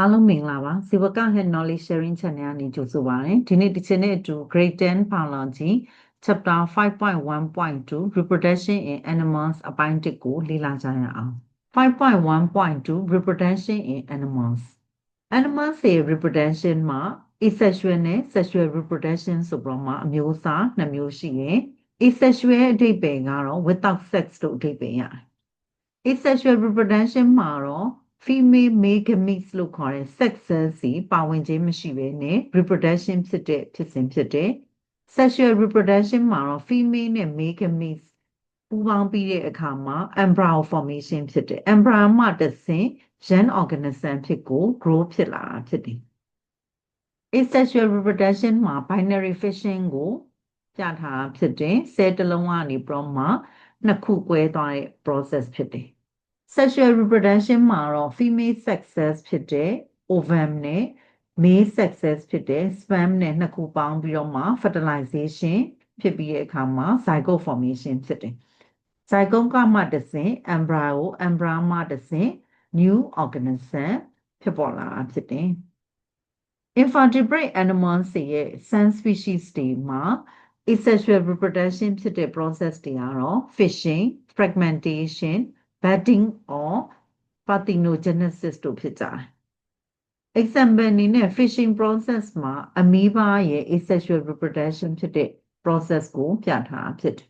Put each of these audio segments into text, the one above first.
အားလုံးမင်္ဂလာပါဇီဝက Head Knowledge Sharing Channel ကနေကြိုဆိုပါရစေဒီနေ့ဒီချိန်နဲ့အတူ Grade 10 Biology Chapter 5.1.2 Reproduction in Animals အပိုင်း1ကိုလေ့လာကြရအောင်5.1.2 Reproduction in Animals Animals ရဲ့ reproduction မှာ asexual နဲ့ sexual reproduction ဆိုပြီးတော့မှအမျိုးအစားနှစ်မျိုးရှိရင် asexual ရဲ့အဓိပ္ပာယ်ကတော့ without sex လို့အဓိပ္ပာယ်ရတယ် asexual reproduction မှာတော့ female male gametes လို့ခေါ်တဲ့ sex cells စီပါဝင်ခြင်းမရှိဘဲနဲ့ reproduction ဖြစ်တဲ့ဖြစ်စဉ်ဖြစ်တဲ့ sexual reproduction မှာတော့ female နဲ့ male gametes ပူးပေါင်းပြီးတဲ့အခါမှာ embryo formation ဖြစ်တယ် embryo မှတစ်ဆင့် young organism ဖြစ်ကို grow ဖြစ်လာတာဖြစ်တယ် asexual reproduction မှာ binary fission ကိုပြထားတာဖြစ်တယ် cell တစ်လုံးကနေပြီးတော့မှနှစ်ခု꿰သွားတဲ့ process ဖြစ်တယ် sexual reproduction မှာတော့ female sex cells ဖြစ်တဲ့ ovum နဲ့ male sex cells ဖြစ်တဲ့ sperm နဲ့နှစ်ခုပေါင်းပြီးတော့မှ fertilization ဖြစ်ပြီးတဲ့အခါမှာ zygote formation ဖြစ်တယ် zygote ကမှတစ်ဆင့် embryo embryo မှတစ်ဆင့် new organism ဖြစ်ပေါ်လာတာဖြစ်တယ် invertebrate animals ရဲ့ sun species တွေမှာ asexual reproduction ဖြစ်တဲ့ process တွေကတော့ fishing fragmentation budding or parthenogenesis တို့ဖြစ်ကြတယ် example အနေနဲ့ fishing process မှာ amoeba ရဲ့ asexual reproduction ဖြစ်တဲ့ process ကိုပြထားဖြစ်တယ်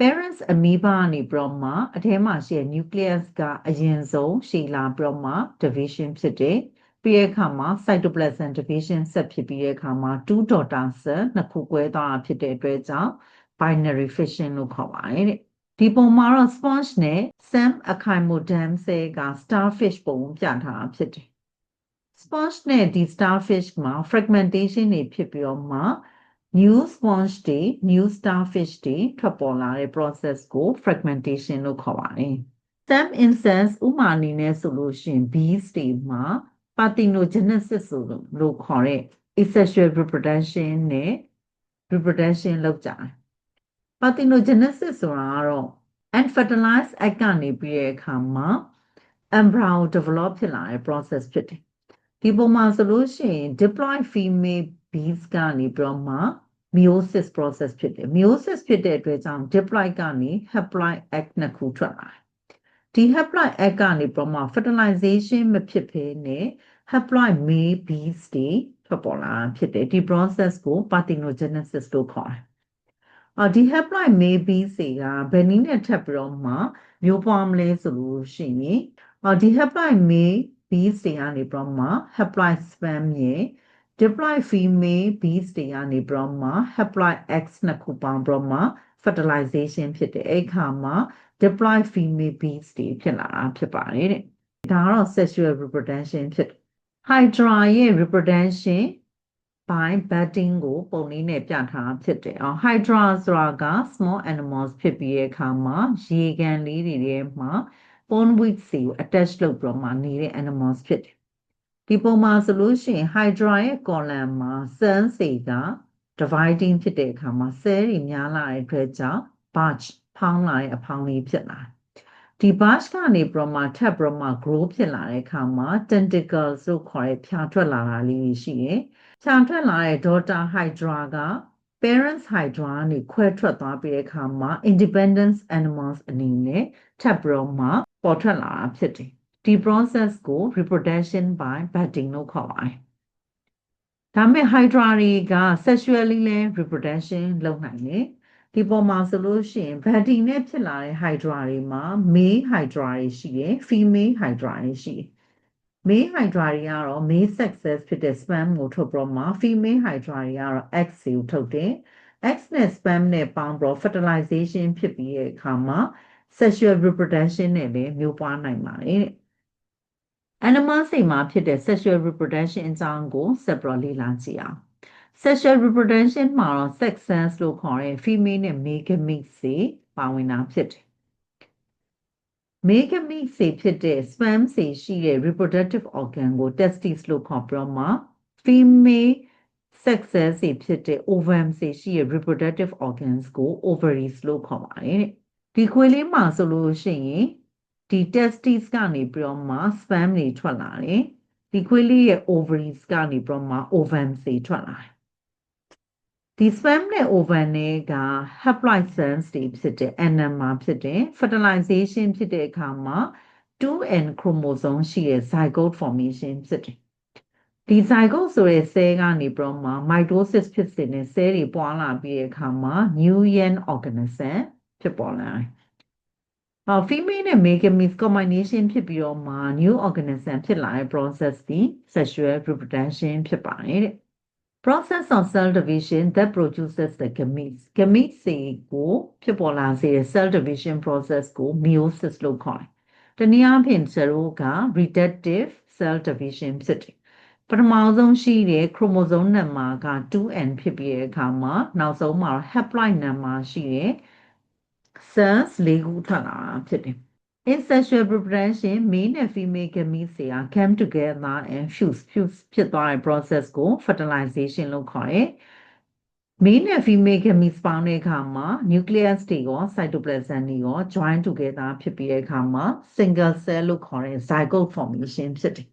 parents amoeba ကနေပြီးတော့မှအထဲမှာရှိတဲ့ nucleus ကအရင်ဆုံးရှည်လာပြီးတော့မှ division ဖြစ်တယ်ပြီးတဲ့အခါမှာ cytoplasm division ဆက်ဖြစ်ပြီးတဲ့အခါမှာ2 daughter cell နှစ်ခု꿰သွားတာဖြစ်တဲ့အတွက်ကြောင့် binary fission လို့ခေါ်ပါတယ်တဲ့ ဒီပုံမှာတော့ sponge နဲ့ sam echinoderm cell က starfish ပုံပြထားတာဖြစ်တယ် sponge နဲ့ဒီ starfish မှာ fragmentation တွေဖြစ်ပြီးတော့မှ new sponge တွေ new starfish တွေထွက်ပေါ်လာတဲ့ process ကို fragmentation လို့ခေါ်ပါတယ် some insects ဥမာအနေနဲ့ဆိုလို့ရှိရင် bees တွေမှာ parthenogenesis ဆိုလို့ခေါ်တဲ့ asexual reproduction နဲ့ reproduction လုပ်ကြတယ် parthenogenesis ဆိုတာကတော့ unfertilized egg ကနေပြီးတဲ့အခါမှာ embryo develop ဖြစ်လာတဲ့ process ဖြစ်တယ်ဒီပုံမှာဆိုလို့ရှိရင် diploid female bees ကနေပြီးတော့မှ meiosis process ဖြစ်တယ် meiosis ဖြစ်တဲ့အတွက်ကြောင့် diploid ကနေ haploid egg နှစ်ခုထွက်လာတယ်ဒီ haploid egg ကနေပြီးတော့မှ fertilization မဖြစ်ဘဲနဲ့ haploid male bees တွေထွက်ပေါ်လာတာဖြစ်တယ်ဒီ process ကို parthenogenesis လို့ခေါ်တယ် အော်ဒီ haploid male bees တွေကဘယ်နည်းနဲ့ထပ်ပြီးတော့မှမျိုးပွားမလဲဆိုလို့ရှိရင်အော်ဒီ haploid male bees တွေကနေပြီးတော့မှ haploid sperm ရဲ့ diploid female bees တွေကနေပြီးတော့မှ haploid eggs နှစ်ခုပေါင်းပြီးတော့မှ fertilization ဖြစ်တယ်အဲ့ခါမှာ diploid female bees တွေဖြစ်လာတာဖြစ်ပါတယ်တဲ့ဒါကတော့ sexual reproduction ဖြစ်တယ် hydra ရဲ့ reproduction by budding ကိုပုံလေးနဲ့ပြထားဖြစ်တယ်အော် hydra ဆိုတာက small animals ဖြစ်ပြီးတဲ့အခါမှာရေကန်လေးတွေထဲမှာ pondweed စီကို attach လုပ်ပြီးတော့မှနေတဲ့ animals ဖြစ်တယ်ဒီပုံမှာဆိုလို့ရှိရင် hydra ရဲ့ column မှာ cell စီက dividing ဖြစ်တဲ့အခါမှာ cell တွေများလာတဲ့အတွက်ကြောင့် batch ဖောင်းလာတဲ့အဖောင်းလေးဖြစ်လာဒီ batch ကနေပြီးတော့မှထပ်ပြီးတော့မှ grow ဖြစ်လာတဲ့အခါမှာ tentacles လို့ခေါ်တဲ့ဖြာထွက်လာတာလေးရှိရယ် ဖြာထွက်လာတဲ့ daughter hydra က parents hydra ကနေခွဲထွက်သွားပြီးတဲ့အခါမှာ independent animals အနေနဲ့ထပ်ပြီးတော့မှပေါ်ထွက်လာတာဖြစ်တယ်ဒီ process ကို reproduction by budding လို့ခေါ်ပါတယ်ဒါမဲ့ hydra တွေက sexually လဲ reproduction လုပ်နိုင်တယ်ဒီပေါ်မှာဆိုလို့ရှိရင် budding နဲ့ဖြစ်လာတဲ့ hydra တွေမှာ male hydra တွေရှိရယ် female hydra တွေရှိတယ် male hydra တွေကတော့ male sex cells ဖြစ်တဲ့ sperm ကိုထုတ်ပြီးတော့မှ female hydra တွေကတော့ eggs ကိုထုတ်တယ် eggs နဲ့ sperm နဲ့ပေါင်းပြီးတော့ fertilization ဖြစ်ပြီးတဲ့အခါမှာ sexual reproduction နဲ့လည်းမျိုးပွားနိုင်ပါတယ်တဲ့ animal စိတ်မှာဖြစ်တဲ့ sexual reproduction အကြောင်းကို ဆက်ပြီးတော့လေ့လာကြည့်အောင် sexual reproduction မှာတော့ sex cells လို့ခေါ်တဲ့ female နဲ့ male gametes တွေပါဝင်တာဖြစ်တယ် male gametes တွေဖြစ်တဲ့ sperm တွေရှိတဲ့ reproductive organ ကို testes လို့ခေါ်ပြီးတော့မှ female sex cells တွေဖြစ်တဲ့ ovum တွေရှိတဲ့ reproductive organs ကို ovaries လို့ခေါ်ပါတယ်တဲ့ဒီခွေးလေးမှာဆိုလို့ရှိရင်ဒီဒီ testes ကနေပြီးတော့မှ sperm တွေထွက်လာတယ်ဒီခွေးလေးရဲ့ ovaries ကနေပြီးတော့မှ ovums တွေထွက်လာတယ် ဒီ sperm နဲ့ ovum တွေက haploid cells တွေဖြစ်တဲ့ NMR ဖြစ်တဲ့ fertilization ဖြစ်တဲ့အခါမှာ 2n chromosome ရှိတဲ့ zygote formation ဖြစ်တယ်ဒီ zygote ဆိုတဲ့ cell ကနေပြီးတော့မှ mitosis ဖြစ်စေတဲ့ cell တွေပွားလာပြီးတဲ့အခါမှာ new young organism ဖြစ်ပေါ်လာတယ်။အော် female နဲ့ male gametes combination ဖြစ်ပြီးတော့မှ new organism ဖြစ်လာတဲ့ process ဒီ sexual reproduction ဖြစ်ပါတယ်တဲ့။ process of cell division that produces the gametes gametes တွေကိုဖြစ်ပေါ်လာစေတဲ့ cell division process ကို meiosis လို့ခေါ်တယ်။တနည်းအားဖြင့်ကျတော့က reductive cell division ဖြစ်တယ်။ပထမဆုံးရှိတဲ့ chromosome နံပါတ်က 2n ဖြစ်ပြီးတဲ့အခါမှာနောက်ဆုံးမှာ haploid နံပါတ်ရှိတဲ့ cells ၄ခုထွက်လာတာဖြစ်တယ်။ In sexual reproduction male နဲ့ female gametes တွေက come together and fuse fuse ဖြစ်သွားတဲ့ process ကို fertilization လို့ခေါ်တယ်။ male နဲ့ female gametes ပေါင်းတဲ့အခါမှာ nucleus တွေရော cytoplasm တွေရော join together ဖြစ်ပြီးတဲ့အခါမှာ single cell လို့ခေါ်တဲ့ zygote formation ဖြစ်တယ်။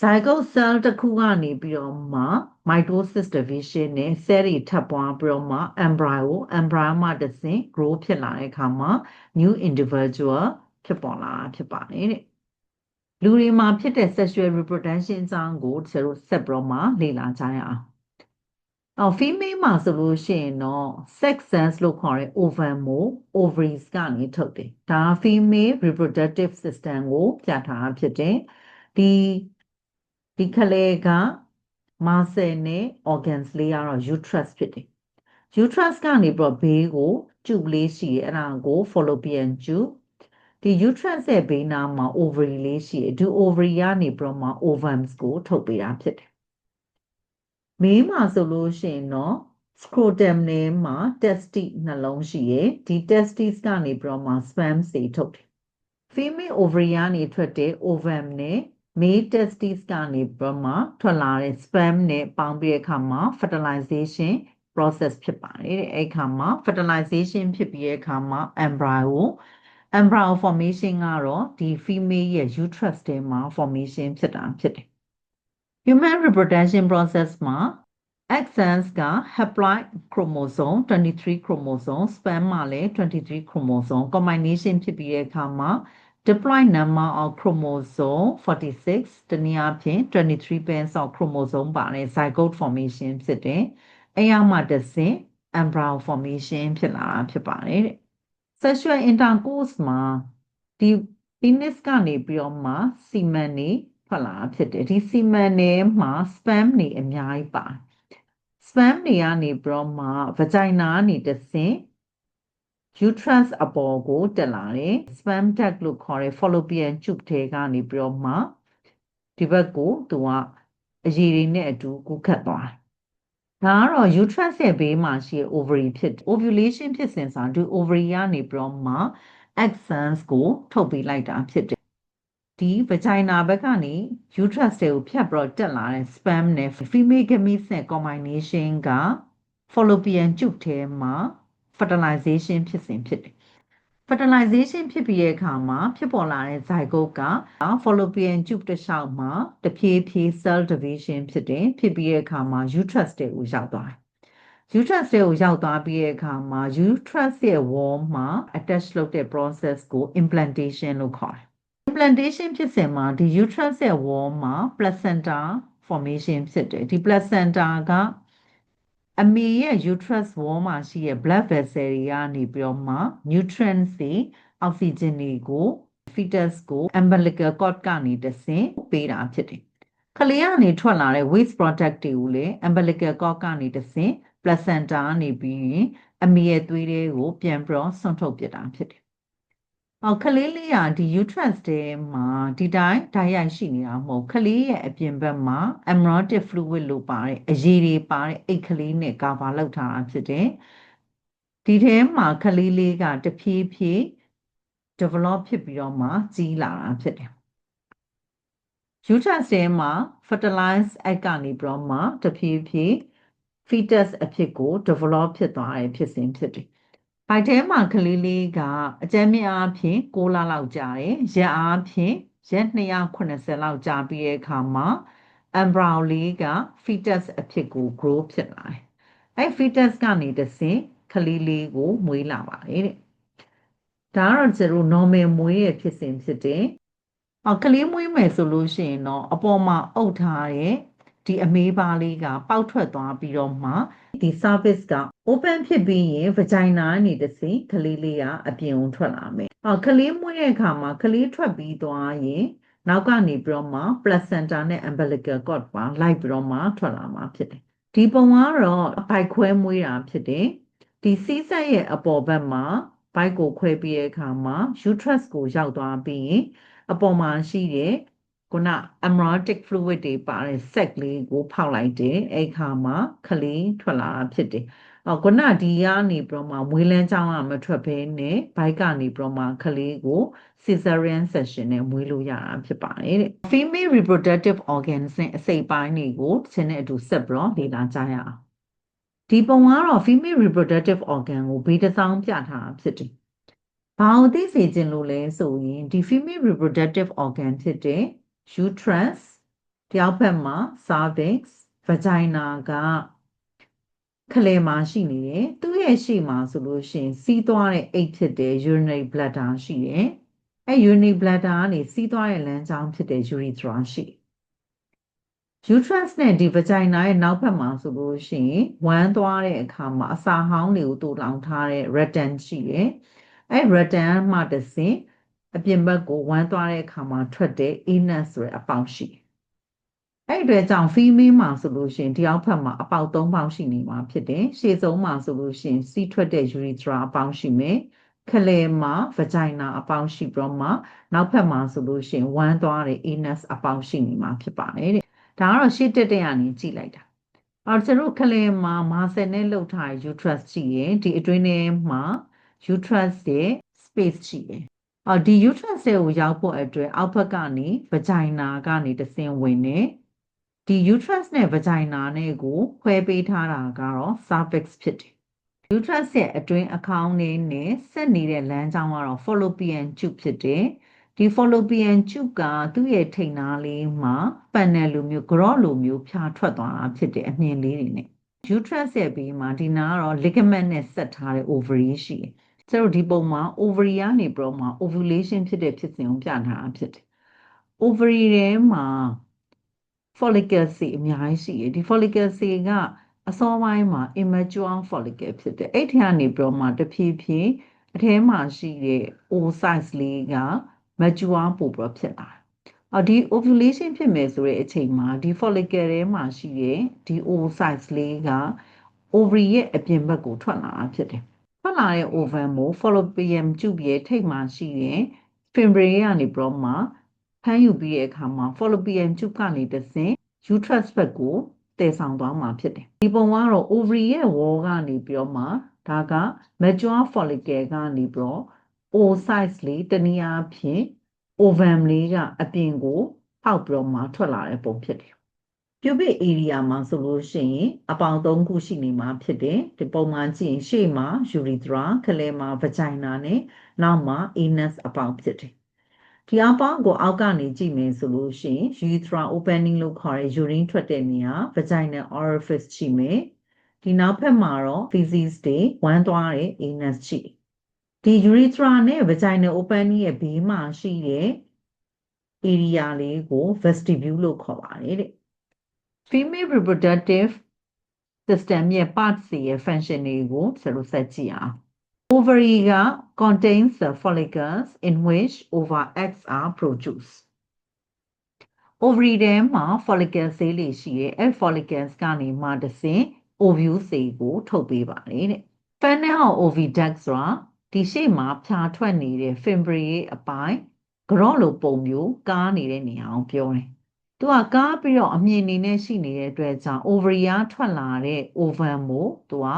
zygote cell တစ်ခုကနေပြီးတော့မှ mitosis division နဲ့ cell တွေထပ်ပွားပြီးတော့မှ embryo embryo မှတစ်ဆင့် grow ဖြစ်လာတဲ့အခါမှာ new individual ဖြစ်ပေါ်လာတာဖြစ်ပါတယ်တဲ့လူတွေမှာဖြစ်တဲ့ sexual reproduction အကြောင်းကိုကျတို့ဆက်ပြီးတော့မှလေ့လာကြရအောင်အော် female မှာဆိုလို့ရှိရင်တော့ sex cells လို့ခေါ်တဲ့ ovum ကို ovaries ကနေထုတ်တယ်ဒါ female reproductive system ကိုပြထားတာဖြစ်တယ်ဒီ ဒီခလေက muscle နဲ့ organs လေးကတော့ uterus ဖြစ်တယ် uterus ကနေပြီးတော့ဘေးကို tube လေးရှိတယ်အဲ့ဒါကို fallopian tube ဒီ uterus ရဲ့ဘေးနားမှာ ovary လေးရှိတယ်ဒီ ovary ကနေပြီးတော့မှ ovums ကိုထုတ်ပေးတာဖြစ်တယ်မေးမှာဆိုလို့ရှိရင်တော့ scrotum ထဲမှာ testis နှလုံးရှိရယ်ဒီ testis ကနေပြီးတော့မှ sperm တွေထုတ်တယ် female ovary ကနေထွက်တဲ့ ovum နဲ့ male testis ကနေပြီးတော့မှထွက်လာတဲ့ sperm နဲ့ပေါင်းပြီးတဲ့အခါမှာ fertilization process ဖြစ်ပါတယ်တဲ့အဲ့ခါမှာ fertilization ဖြစ်ပြီးတဲ့အခါမှာ embryo embryo formation ကတော့ဒီ female ရဲ့ uterus ထဲမှာ formation ဖြစ်တာဖြစ်တယ် human reproduction process မှာ X cells က haploid chromosome 23 chromosome sperm မှာလည်း23 chromosome combination ဖြစ်ပြီးတဲ့အခါမှာ diploid number of chromosome 46တနည်းအားဖြင့်23 pairs of chromosome ပါတဲ့ zygote formation ဖြစ်တယ်။အဲရမှတစ်ဆင့် embryo formation ဖြစ်လာတာဖြစ်ပါတယ်တဲ့။ sexual intercourse မှာဒီ penis ကနေပြီးတော့မှ semen တွေထွက်လာတာဖြစ်တယ်။ဒီ semen တွေမှာ sperm တွေအများကြီးပါတယ်။ sperm တွေကနေပြီးတော့မှ vagina ကနေတစ်ဆင့် uterus အပေါ်ကိုတက်လာတယ် sperm duct လို့ခေါ်တဲ့ fallopian tube ထဲကနေပြီးတော့မှဒီဘက်ကိုသူကအရည်တွေနဲ့အတူကူးခတ်သွားတယ်ဒါကတော့ uterus ရဲ့ဘေးမှာရှိတဲ့ ovary ဖြစ် ovulation ဖြစ်စဉ်စာဒီ ovary ကနေပြီးတော့မှ egg cells ကိုထုတ်ပေးလိုက်တာဖြစ်တယ်ဒီ vagina ဘက်ကနေ uterus တွေကိုဖြတ်ပြီးတော့တက်လာတဲ့ sperm နဲ့ female gametes နဲ့ combination က fallopian tube ထဲမှာ fertilization ဖြစ်စဉ်ဖြစ်တယ် fertilization ဖြစ်ပြီးတဲ့အခါမှာဖြစ်ပေါ်လာတဲ့ zygote က fallopian tube တစ်လျှောက်မှာတဖြည်းဖြည်း cell division ဖြစ်တယ်ဖြစ်ပြီးတဲ့အခါမှာ uterus တွေကိုရောက်သွားတယ် uterus တွေကိုရောက်သွားပြီးတဲ့အခါမှာ uterus ရဲ့ wall မှာ attach လုပ်တဲ့ process ကို implantation လို့ခေါ်တယ် implantation ဖြစ်စဉ်မှာဒီ uterus ရဲ့ wall မှာ placenta formation ဖြစ်တယ်ဒီ placenta က အမေရဲ့ uterus wall မှာရှိတဲ့ blood vessel တွေကနေပြီးတော့မှ nutrients တွေ oxygen တွေကို fetus ကို umbilical cord ကနေတဆင့်ပေးတာဖြစ်တယ်။ကလေးကနေထွက်လာတဲ့ waste product တွေကိုလည်း umbilical cord ကနေတဆင့် placenta ကနေပြီးရင်အမေရဲ့သွေးတွေကိုပြန်ပြီးတော့ဆွန့်ထုတ်ပြတာဖြစ်တယ် ဟောကလေးလေးကဒီ uterus ထဲမှာဒီတိုင်းဓာတ်ရိုက်ရှိနေတာမဟုတ်ကလေးရဲ့အပြင်ဘက်မှာ amniotic fluid လို့ပါတဲ့အရည်တွေပါတဲ့အိတ်ကလေးနဲ့ cover လုပ်ထားတာဖြစ်တယ်ဒီထဲမှာကလေးလေးကတဖြည်းဖြည်း develop ဖြစ်ပြီးတော့မှကြီးလာတာဖြစ်တယ် uterus ထဲမှာ fertilized egg ကနေပြီးတော့မှတဖြည်းဖြည်း fetus အဖြစ်ကို develop ဖြစ်သွားတဲ့ဖြစ်စဉ်ဖြစ်တယ် ဘိုက်ထဲမှာကလေးလေးကအကြမ်းမြင့်အားဖြင့်6လလောက်ကြာတယ်ရက်အားဖြင့်ရက်280လောက်ကြာပြီးတဲ့အခါမှာ embryo လေးက fetus အဖြစ်ကို grow ဖြစ်လာတယ်အဲ့ fetus ကနေတဆင့်ကလေးလေးကိုမွေးလာပါတယ်တဲ့ဒါကတော့ကျတို့ normal မွေးရဲ့ဖြစ်စဉ်ဖြစ်တယ်အော်ကလေးမွေးမယ်ဆိုလို့ရှိရင်တော့အပေါ်မှာအုပ်ထားတဲ့ ဒီအမေးပါးလေးကပေါက်ထွက်သွားပြီးတော့မှဒီ service က open ဖြစ်ပြီးရင် vagina ကနေတဆင့်ကလေးလေးကအပြင်ကိုထွက်လာမယ်။အော်ကလေးမွေးတဲ့အခါမှာကလေးထွက်ပြီးသွားရင်နောက်ကနေပြီးတော့မှ placenta နဲ့ umbilical cord ပါလိုက်ပြီးတော့မှထွက်လာမှာဖြစ်တယ်။ဒီပုံကတော့ဘိုက်ခွဲမွေးတာဖြစ်တယ်။ဒီစီးဆက်ရဲ့အပေါ်ဘက်မှာဘိုက်ကိုခွဲပြီးတဲ့အခါမှာ uterus ကိုရောက်သွားပြီးရင်အပေါ်မှာရှိတဲ့ ခုန amniotic fluid တွေပါတဲ့ sac လေးကိုဖောက်လိုက်တယ်အဲ့ခါမှာခလေးထွက်လာတာဖြစ်တယ်အော်ခုနဒီကနေပြီးတော့မှမွေးလန်းချောင်းကမထွက်ဘဲနဲ့ဘိုက်ကနေပြီးတော့မှခလေးကို cesarean section နဲ့မွေးလို့ရတာဖြစ်ပါတယ်တဲ့ female reproductive organs နဲ့အစိတ်ပိုင်းတွေကိုတစ်ချက်နဲ့အတူဆက်ပြီးတော့လေ့လာကြရအောင်ဒီပုံကတော့ female reproductive organ ကိုဘေးတစ်စောင်းပြထားတာဖြစ်တယ်ဘာကိုသိစေခြင်းလို့လဲဆိုရင်ဒီ female reproductive organ ဖြစ်တဲ့ uterus တယောက်ဘက်မှာ cervix vagina ကခလယ်မှာရှိနေတယ်သူ့ရဲ့ရှေ့မှာဆိုလို့ရှိရင်စီးသွားတဲ့အိတ်ဖြစ်တဲ့ urinary bladder ရှိတယ်အဲ urinary bladder ကနေစီးသွားတဲ့လမ်းကြောင်းဖြစ်တဲ့ urethra ရှိတယ် uterus နဲ့ဒီ vagina ရဲ့နောက်ဘက်မှာဆိုလို့ရှိရင်ဝမ်းသွားတဲ့အခါမှာအစာဟောင်းတွေကိုတူလောင်ထားတဲ့ rectum ရှိတယ်အဲ rectum မှတစ်ဆင့် အပြင်ဘက်ကိုဝမ်းသွားတဲ့အခါမှာထွက်တဲ့ anus ဆိုတဲ့အပေါက်ရှိအဲ့ဒီအတွက်ကြောင့် female မှာဆိုလို့ရှိရင်ဒီအောက်ဘက်မှာအပေါက်၃ပေါက်ရှိနေမှာဖြစ်တယ်ရှေ့ဆုံးမှာဆိုလို့ရှိရင်စီးထွက်တဲ့ urethra အပေါက်ရှိမယ်ခလယ်မှာ vagina အပေါက်ရှိပြီးတော့မှနောက်ဘက်မှာဆိုလို့ရှိရင်ဝမ်းသွားတဲ့ anus အပေါက်ရှိနေမှာဖြစ်ပါတယ်တဲ့ဒါကတော့ရှေ့တက်တဲ့ကနေကြည့်လိုက်တာအော်ကျွန်တော်ခလယ်မှာမာဆယ်နဲ့လှုပ်ထား uterus ရှိရင်ဒီအတွင်းထဲမှာ uterus ရဲ့ space ရှိတယ် အော်ဒီ uterus ကိုရောက်ဖို့အတွက်အောက်ဘက်ကနေ vagina ကနေတဆင်းဝင်နေဒီ uterus နဲ့ vagina နဲ့ကိုခွဲပေးထားတာကတော့ cervix ဖြစ်တယ် uterus ရဲ့အတွင်းအခေါင်းလေးနဲ့ဆက်နေတဲ့လမ်းကြောင်းကတော့ fallopian tube ဖြစ်တယ်ဒီ fallopian tube ကသူ့ရဲ့ထိန်နာလေးမှာ panel လိုမျိုး gross လိုမျိုးဖြာထွက်သွားတာဖြစ်တယ်အမြင်လေးတွေနဲ့ uterus ရဲ့ဘေးမှာဒီနာကတော့ ligament နဲ့ဆက်ထားတဲ့ ovary ရှိတယ် ကျတော့ဒီပုံမှာ ovary ကနေပြီးတော့မှ ovulation ဖြစ်တဲ့ဖြစ်စဉ်ကိုပြထားတာဖြစ်တယ်။ ovary ထဲမှာ follicle စီအများကြီးရှိတယ်ဒီ follicle စီကအစောပိုင်းမှာ immature follicle ဖြစ်တယ်အဲ့ထက်ကနေပြီးတော့မှတဖြည်းဖြည်းအထဲမှာရှိတဲ့ oocytes လေးက mature ပို့ပြီးတော့ဖြစ်လာတယ်။အော်ဒီ ovulation ဖြစ်မယ်ဆိုတဲ့အချိန်မှာဒီ follicle ထဲမှာရှိတဲ့ဒီ oocytes လေးက ovary ရဲ့အပြင်ဘက်ကိုထွက်လာတာဖြစ်တယ် ထွက်လာတဲ့ oven ကို fallopian tube ရဲ့ထိပ်မှာရှိတဲ့ fimbriae ကနေပြီးတော့မှဖမ်းယူပြီးတဲ့အခါမှာ fallopian tube ကနေတဆင့် uterus ဘက်ကိုတည်ဆောင်သွားမှာဖြစ်တယ်ဒီပုံကတော့ ovary ရဲ့ wall ကနေပြီးတော့မှဒါက mature follicle ကနေပြီးတော့ oocytes လေးတနည်းအားဖြင့် ovum လေးကအပြင်ကိုပေါက်ပြီးတော့မှထွက်လာတဲ့ပုံဖြစ်တယ် pubic area မှာဆိုလို့ရှိရင်အပေါင်၃ခုရှိနေမှာဖြစ်တယ်ဒီပုံမှန်ကြည့်ရင်ရှေ့မှာ urethra ခလဲမှာ vagina နဲ့နောက်မှာ anus အပေါင်ဖြစ်တယ်ဒီအပေါင်းကိုအောက်ကနေကြည့်မယ်ဆိုလို့ရှိရင် urethra opening လို့ခေါ်တဲ့ urine ထွက်တဲ့နေရာ vagina orifice ရှိမယ်ဒီနောက်ဘက်မှာတော့ feces တွေဝမ်းသွားတဲ့ anus ရှိဒီ urethra နဲ့ vagina opening ရဲ့ဘေးမှာရှိတဲ့ area လေးကို vestibule လို့ခေါ်ပါတယ်တဲ့ female reproductive system ရဲ့ parts တွေရဲ့ function တွေကိုဆက်လို့ဆက်ကြည့်အောင် ovary က contains the follicles in which ova eggs are produced ovary ထဲမှာ follicle ဆေးလေးရှိရဲ့အဲ follicles ကနေမှတဆင့် ovule ဆေးကို ထုတ်ပေးပါတယ်တဲ့ funnel of oviduct ဆိုတာဒီရှေ့မှာဖြာထွက်နေတဲ့ fimbriae အပိုင်းကြော့လိုပုံမျိုးကားနေတဲ့နေရာကိုပြောတယ် သူကကားပြီးတော့အမြင်နေနဲ့ရှိနေတဲ့အတွက်ကြောင့် ovary ကထွက်လာတဲ့ ovum ကိုသူက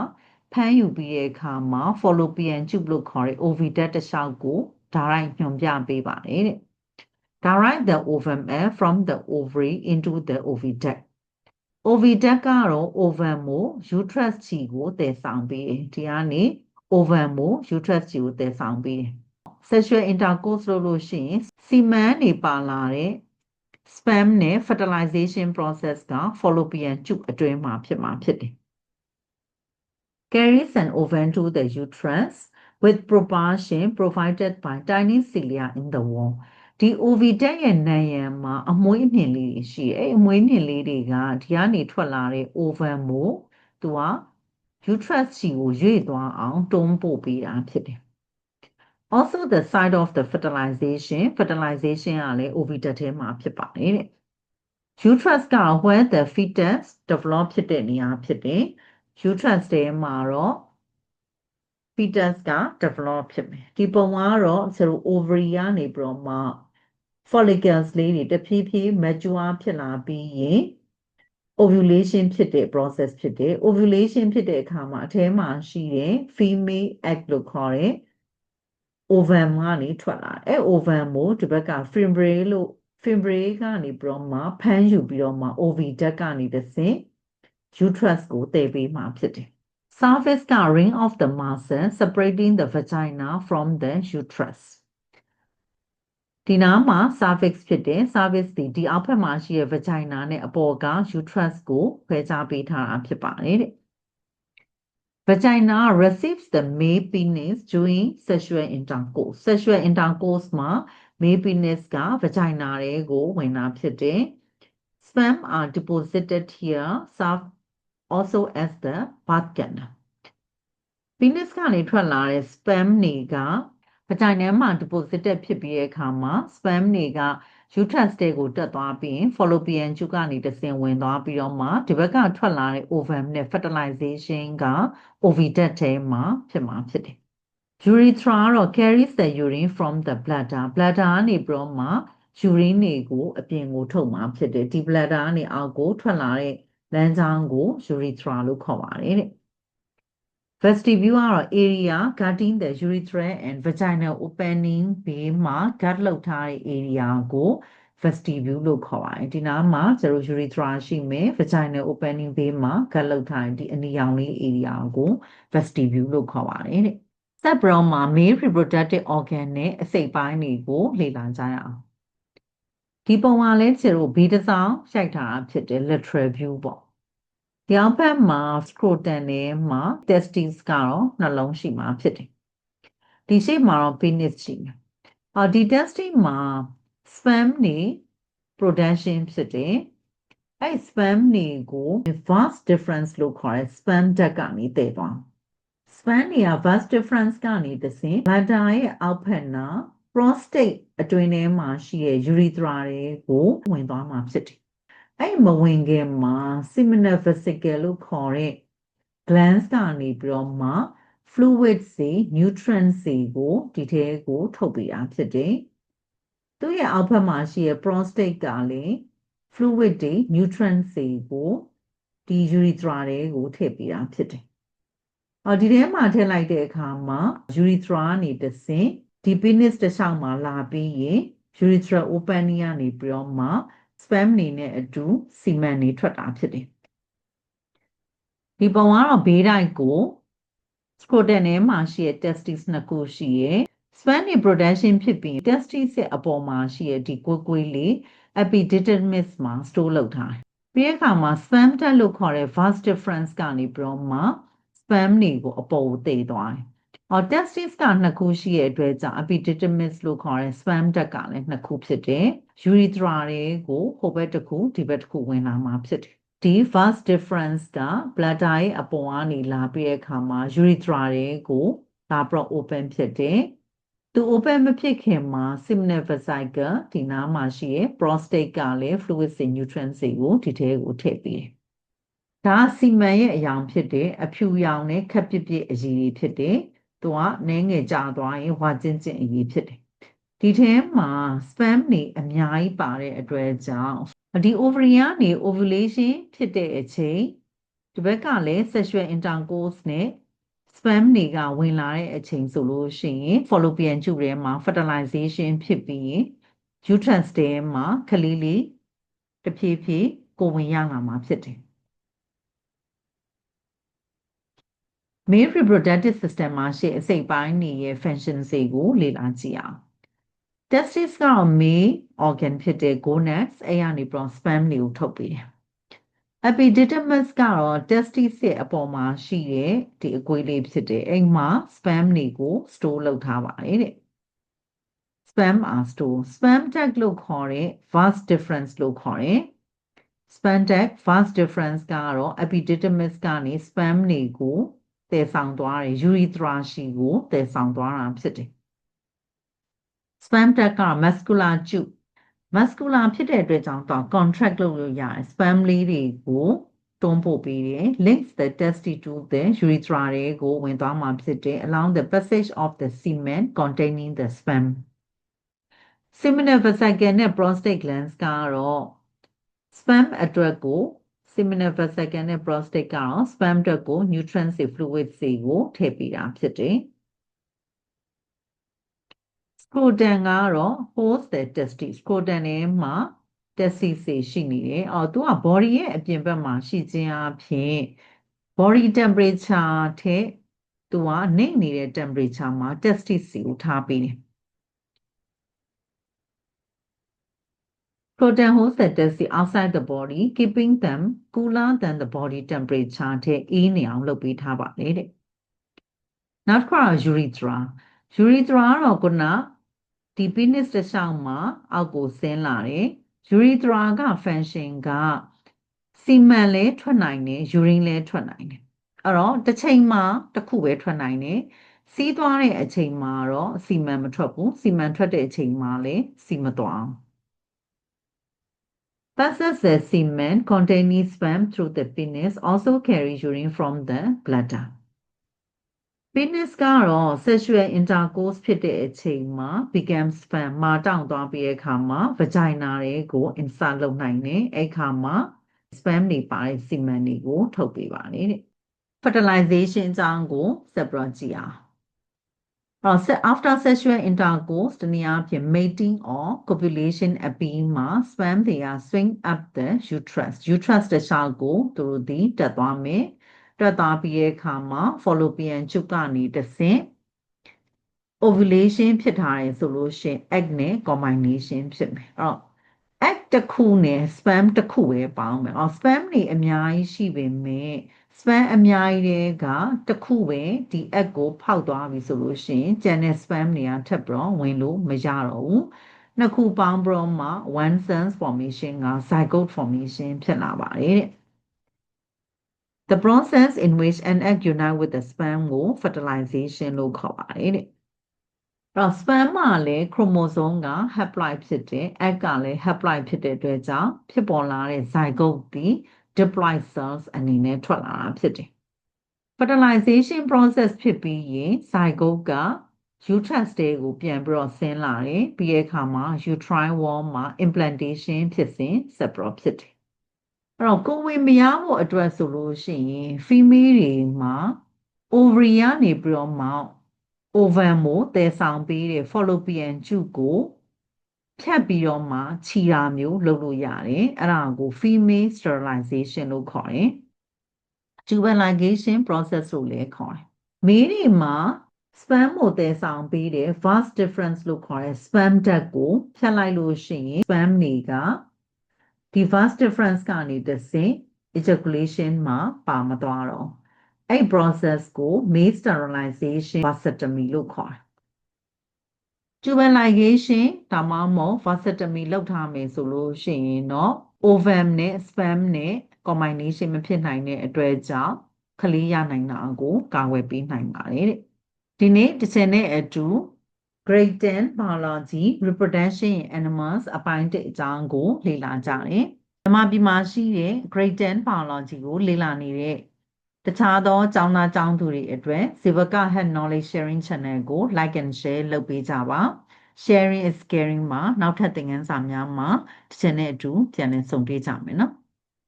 ဖမ်းယူပြီးတဲ့အခါမှာ fallopian tube လို့ခေါ်တဲ့ oviduct တစ်လျှောက်ကို direct ညွှန်ပြပေးပါတယ်တဲ့ direct the ovum air from the ovary into the oviduct oviduct ကတော့ ovum ကို uterus ချီကိုတည်ဆောင်ပေးတယ်ဒီကနေ ovum ကို uterus ကြီးကိုတည်ဆောင်ပေးတယ် sexual intercourse လုပ်လို့ရှိရင် semen နေပါလာတဲ့ sperm နဲ့ fertilization process က fallopian tube အတွင်းမှာဖြစ်မှာဖြစ်တယ် carries an ovum to the uterus with propulsion provided by tiny cilia in the wall ဒီ oviduct ရဲ့နံရံမှာအမွှေးအမြင့်လေးတွေရှိတယ်အဲ့အမွှေးမြင့်လေးတွေကဒီကနေထွက်လာတဲ့ ovum ကိုသူက uterus ချီကိုရွေ့သွားအောင်တွန်းပို့ပေးတာဖြစ်တယ် also the site of the fertilization fertilization ကလည်း oviduct ထဲမှာဖြစ်ပါတယ်တဲ့ uterus က where the fetus develop ဖြစ်တဲ့နေရာဖြစ်တယ် uterus ထဲမှာတော့ fetus က develop ဖြစ်မယ်ဒီပုံကတော့ဆိုတော့ ovary ကနေပြီးတော့မှ follicles လေးတွေတဖြည်းဖြည်း mature ဖြစ်လာပြီးရင် ovulation ဖြစ်တဲ့ process ဖြစ်တယ် ovulation ဖြစ်တဲ့အခါမှာအထဲမှာရှိတဲ့ female egg လို့ခေါ်တဲ့ ovum ကနေထွက်လာတယ်အဲ ovum ကိုဒီဘက်က fimbriae လို့ fimbriae ကနေပြီးတော့မှဖမ်းယူပြီးတော့မှ oviduct ကနေတစ်ဆင့် uterus ကိုတည်ပေးမှာဖြစ်တယ် surface က ring of the muscle separating the vagina from the uterus ဒီနားမှာ cervix ဖြစ်တယ် cervix ဒီဒီအောက်ဘက်မှာရှိတဲ့ vagina နဲ့အပေါ်က uterus ကိုခွဲခြားပေးထားတာဖြစ်ပါတယ်တဲ့ vagina receives the male penis during sexual intercourse sexual intercourse မှာ male penis က vagina တွေကိုဝင်တာဖြစ်တယ် sperm are deposited here serve also as the birth canal penis ကနေထွက်လာတဲ့ sperm တွေက vagina မှာ deposited ဖြစ်ပြီးတဲ့အခါမှာ sperm တွေက uterus တဲကိုတက်သွားပြီးရင် fallopian tube ကနေတဆင်ဝင်သွားပြီးတော့မှဒီဘက်ကထွက်လာတဲ့ ovum နဲ့ fertilization က oviduct ထဲမှာဖြစ်မှာဖြစ်တယ် urethra ကတော့ carries the urine from the bladder bladder ကနေပြီးတော့မှ urine တွေကိုအပြင်ကိုထုတ်မှာဖြစ်တယ်ဒီ bladder ကနေအောက်ကိုထွက်လာတဲ့လမ်းကြောင်းကို urethra လို့ခေါ်ပါတယ်တဲ့ vestibule ကတော့ area guarding the urethra and vaginal opening ဘေးမှာ guard လုပ်ထားတဲ့ area ကို vestibule လို့ခေါ်ပါတယ်ဒီနားမှာကျတို့ urethra ရှိမယ် vaginal opening ဘေးမှာ guard လုပ်ထားတဲ့ဒီအနီရောင်လေး area ကို vestibule လို့ခေါ်ပါတယ်တဲ့ set brown မှာ male reproductive organ နဲ့အစိတ်ပိုင်းတွေကိုလေ့လာကြရအောင်ဒီပုံကလည်းကျတို့ဘေးတစ်စောင်းရိုက်ထားတာဖြစ်တယ် lateral view ပေါ့ ဒီအောက်ဘက်မှာ scrotum ထဲမှာ testes ကတော့နှလုံးရှိမှာဖြစ်တယ်ဒီရှေ့မှာတော့ penis ရှိမယ်အော်ဒီ testis မှာ sperm နေ production ဖြစ်တယ်အဲ့ sperm တွေကို vast difference လို့ခေါ်တဲ့ sperm duct ကနေတည်သွား sperm တွေက vast difference ကနေတဆင့် bladder ရဲ့အောက်ဖက်နာ prostate အတွင်းထဲမှာရှိတဲ့ urethra တွေကိုဝင်သွားမှာဖြစ်တယ် အဲ့မဝင်ခင်မှာ seminal vesicle လို့ခေါ်တဲ့ glands ကနေပြီးတော့မှ fluid စီ nutrients စီကိုဒီထဲကို ထုတ်ပေးတာဖြစ်တယ်။သူ့ရဲ့အောက်ဘက်မှာရှိတဲ့ prostate ကလည်း fluid တွေ nutrients စီကိုဒီ urethra တွေကိုထည့်ပေးတာဖြစ်တယ်။အော်ဒီထဲမှာထည့်လိုက်တဲ့အခါမှာ urethra ကနေတဆင့်ဒီ penis တစ်လျှောက်မှာလာပြီးရင် urethra opening ကနေပြီးတော့မှ sperm နေနဲ့အတူ semen နေထွက်တာဖြစ်တယ်ဒီပုံကတော့ဘေးတိုက်ကို scrotum ထဲမှာရှိတဲ့ testis နှစ်ခုရှိရယ် sperm နေ production ဖြစ်ပြီး testis ရဲ့အပေါ်မှာရှိတဲ့ဒီကွယ်ကွယ်လေး epididymis မှာ store လုပ်ထားတယ်ပြီးတဲ့အခါမှာ sperm duct လို့ခေါ်တဲ့ vast difference ကနေပြီးတော့မှ sperm တွေကိုအပေါ်ကိုတည်သွားတယ်အော် testis ကနှစ်ခုရှိတဲ့အတွက်ကြောင့် epididymis လို့ခေါ်တဲ့ sperm duct ကလည်းနှစ်ခုဖြစ်တယ်။ urethra တွေကိုဟိုဘက်တစ်ခုဒီဘက်တစ်ခုဝင်လာမှာဖြစ်တယ်။ဒီ vast difference က bladder ရဲ့အပေါ်ကနေလာပြီးတဲ့အခါမှာ urethra တွေကိုလာပြီးတော့ open ဖြစ်တယ်။သူ open မဖြစ်ခင်မှာ seminal vesicle ဒီနားမှာရှိရဲ့ prostate ကလည်း fluid တွေ nutrients တွေကိုဒီထဲကိုထည့်ပေးတယ်။ဒါစီမံရဲ့အယောင်ဖြစ်တယ်အဖြူရောင်နဲ့ခက်ပြစ်ပြစ်အရည်တွေဖြစ်တယ်။သူကနည်းငယ်ကြာသွားရင်ဝါကျင်းကျင်းအရေးဖြစ်တယ် ဒီထဲမှာ spam နေအများကြီးပါတဲ့အတွက်ကြောင့်ဒီ ovary ကနေ ovulation ဖြစ်တဲ့အချိန်ဒီဘက်ကလည်း sexual intercourse နဲ့ spam တွေကဝင်လာတဲ့အချိန်ဆိုလို့ရှိရင် fallopian tube ထဲမှာ fertilization ဖြစ်ပြီးရင် uterus ထဲမှာကလေးလေးတဖြည်းဖြည်းကိုဝင်ရလာမှာဖြစ်တယ် male reproductive system မှာရှိအစိတ်ပိုင်းတွေရဲ့ function တွေကိုလေ့လာကြည့်အောင် testis ကတော့ male organ ဖြစ်တဲ့ gonads အဲ့ရနေပြီးတော့ sperm တွေကိုထုတ်ပေးတယ် epididymis ကတော့ testis ရဲ့အပေါ်မှာရှိတဲ့ဒီအကွေးလေးဖြစ်တယ်အဲ့မှာ sperm တွေကို store လုပ်ထားပါတယ်တဲ့ sperm are store sperm tag လို့ခေါ်တဲ့ vast difference လို့ခေါ်တယ် sperm tag vast difference ကတော့ epididymis ကနေ sperm တွေကိုတည်ဆောင်သွားတယ် urethra ရှိကိုတည်ဆောင်သွားတာဖြစ်တယ် sperm tag က muscular tube muscular ဖြစ်တဲ့အတွက်ကြောင့်တော့ contract လုပ်လို့ရတယ် sperm လေးတွေကိုတွန်းပို့ပေးတယ် links the testis to the urethra တွေကိုဝင်သွားမှာဖြစ်တယ် along the passage of the semen containing the sperm seminal vesicle နဲ့ prostate glands ကတော့ sperm အတွက်ကို seminal vesicle နဲ့ prostate ကတော့ sperm အတွက်ကို nutrients တွေ fluids တွေကိုထည့်ပေးတာဖြစ်တယ် scrotum ကတော့ host the testis scrotum ထဲမှာ testis တွေရှိနေတယ်။အော်သူက body ရဲ့အပြင်ဘက်မှာရှိခြင်းအပြင် body temperature ထက်သူကနေနေတဲ့ temperature မှာ testis ကိုထားပေးတယ်။ Proton holds the testis outside the body, keeping them cooler than the body temperature ထက်အေးနေအောင်လုပ်ပေးထားပါတယ်တဲ့။နောက်တစ်ခါ urethra urethra ကတော့ခုန ဒီ penis တစ်လျှောက်မှာအောက်ကိုဆင်းလာတယ် urethra က function က semen လဲထွက်နိုင်တယ် urine လဲထွက်နိုင်တယ်အဲ့တော့တစ်ချိန်မှာတစ်ခုပဲထွက်နိုင်တယ်စီးသွားတဲ့အချိန်မှာတော့စီမံမထွက်ဘူးစီမံထွက်တဲ့အချိန်မှာလည်းစီမသွားအောင် passes the semen containing sperm through the penis also carry urine from the bladder penis ကတော့ sexual intercourse ဖြစ်တဲ့အချိန်မှာ become sperm မာတောင့်သွားပြီးတဲ့အခါမှာ vagina တွေကို insert လုပ်နိုင်တယ်အဲ့ခါမှာ sperm တွေပါတဲ့ semen တွေကို ထုတ်ပေးပါတယ်တဲ့ fertilization အကြောင်းကိုဆက်ပြီးကြည့်အောင်အော် after sexual intercourse တနည်းအားဖြင့် mating or copulation အပြီးမှာ sperm တွေက swing up the uterus uterus တစ်လျှောက်ကိုသူတို့ဒီတက်သွားမယ် တွက်သွားပြီးရဲ့အခါမှာ fallopian tube ကနေတဆင့် ovulation ဖြစ်ထားတယ်ဆိုလို့ရှိရင် egg နဲ့ combination ဖြစ်မယ်အဲ့တော့ egg တစ်ခုနဲ့ sperm တစ်ခုပဲပေါင်းမယ်အော် sperm တွေအများကြီးရှိပေမဲ့ sperm အများကြီးတွေကတစ်ခုပဲဒီ egg ကို ဖောက်သွားပြီဆိုလို့ရှိရင်ကျန်တဲ့ sperm တွေကထပ်ပြီးတော့ဝင်လို့မရတော့ဘူးနှစ်ခုပေါင်းပြီးတော့မှ one cell formation က zygote formation ဖြစ်လာပါတယ်တဲ့ The process in which an egg unite with the sperm ကို fertilization လို့ခေါ်ပါတယ်တဲ့တော့ sperm မှာလည်း chromosome က haploid ဖြစ်တယ် egg ကလည်း haploid ဖြစ်တဲ့အတွက်ကြောင့်ဖြစ်ပေါ်လာတဲ့ zygote ဒီ diploid cells အနေနဲ့ထွက်လာတာဖြစ်တယ် fertilization process ဖြစ်ပြီးရင် zygote က uterus တဲကိုပြန်ပြီးတော့ဆင်းလာတယ်ပြီးတဲ့အခါမှာ uterine wall မှာ implantation ဖြစ်စဉ်ဆက်ပြီးတော့ဖြစ်တယ် အဲ့တော့ကိုဝင်မရဖို့အတွက်ဆိုလို့ရှိရင် female တွေမှာ ovary ကနေပြီးတော့မှ ovum ကိုတည်ဆောင်ပေးတဲ့ fallopian tube ကိုဖြတ်ပြီးတော့မှခြီတာမျိုးလုပ်လို့ရတယ်အဲ့ဒါကို female sterilization လို့ခေါ်တယ် tubal ligation process လို့လည်းခေါ်တယ်မေးတွေမှာ sperm ကိုတည်ဆောင်ပေးတဲ့ vast difference လို့ခေါ်တဲ့ sperm duct ကိုဖြတ်လိုက်လို့ရှိရင် sperm တွေက ဒီ vast difference ကနေတဆင့် ejaculation မှာပါမသွားတော့အဲ့ process ကို male sterilization vasectomy လို့ခေါ်တယ် tubal ligation ဒါမှမဟုတ် vasectomy လုပ်ထားမယ်ဆိုလို့ရှိရင်တော့ ovum နဲ့ sperm နဲ့ combination မဖြစ်နိုင်တဲ့အတွက်ကြောင့်ကလေးရနိုင်တာကိုကာကွယ်ပေးနိုင်ပါတယ်တဲ့ဒီနေ့တစ်ချက်နဲ့အတူ grade 10 biology reproduction in animals အပိုင်းတစ်အကြောင်းကို လေ့လာကြတယ်။မြန်မာပြည်မှာရှိတဲ့ grade 10 biology ကိုလေ့လာနေတဲ့တခြားသောကျောင်းသားကျောင်းသူတွေအတွက် Sivaka Head Knowledge Sharing Channel ကို like and share လုပ်ပေးကြပါ။ Sharing is caring မှာနောက်ထပ်သင်ခန်းစာများမှာတစ်ချက်နဲ့အတူပြန်လည်ဆုံတွေ့ကြမယ်နော်။